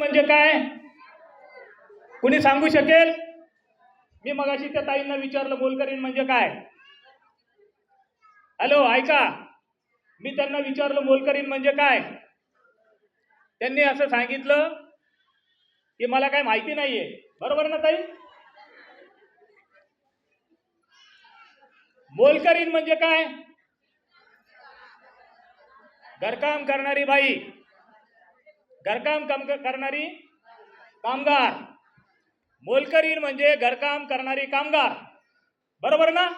म्हणजे काय? कुणी सांगू शकेल? मी मगाशी त्या ताईंना विचारलं मोलकरीण म्हणजे काय? हॅलो ऐका. मी त्यांना विचारलं मोलकरीण म्हणजे काय? त्यांनी असं सांगितलं की मला काय माहिती नाहीये. बरोबर ना ताई? मोलकरीण म्हणजे काय? घरकाम करणारी बाई. घरकाम काम करणारी कामगार. मोलकरीण म्हणजे घरकाम करणारी कामगार. बरोबर ना?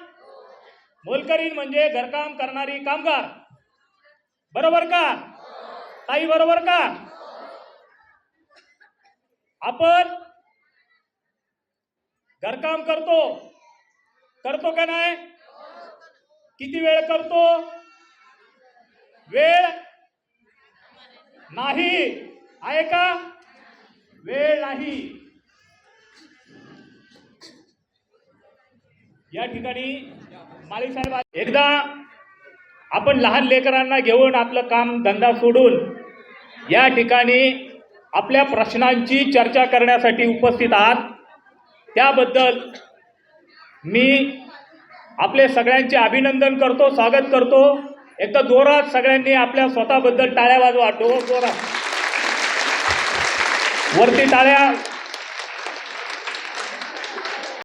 मोलकरीण म्हणजे घरकाम करणारी कामगार. बरोबर का? ताई बरोबर का? आपण घरकाम करतो. करतो का नाही? किती वेळ करतो? वेळ नाही. आहे का? वेळ नाही. या ठिकाणी माळी साहेब एकदा आपण लहान लेकरांना घेऊन आपलं काम धंदा सोडून या ठिकाणी आपल्या प्रश्नांची चर्चा करण्यासाठी उपस्थित आहात. त्याबद्दल मी आपले सगळ्यांचे अभिनंदन करतो स्वागत करतो. एकदा जोरात सगळ्यांनी आपल्या स्वतःबद्दल टाळ्या वाजवा. डो जोरात. वरती टाळ्या.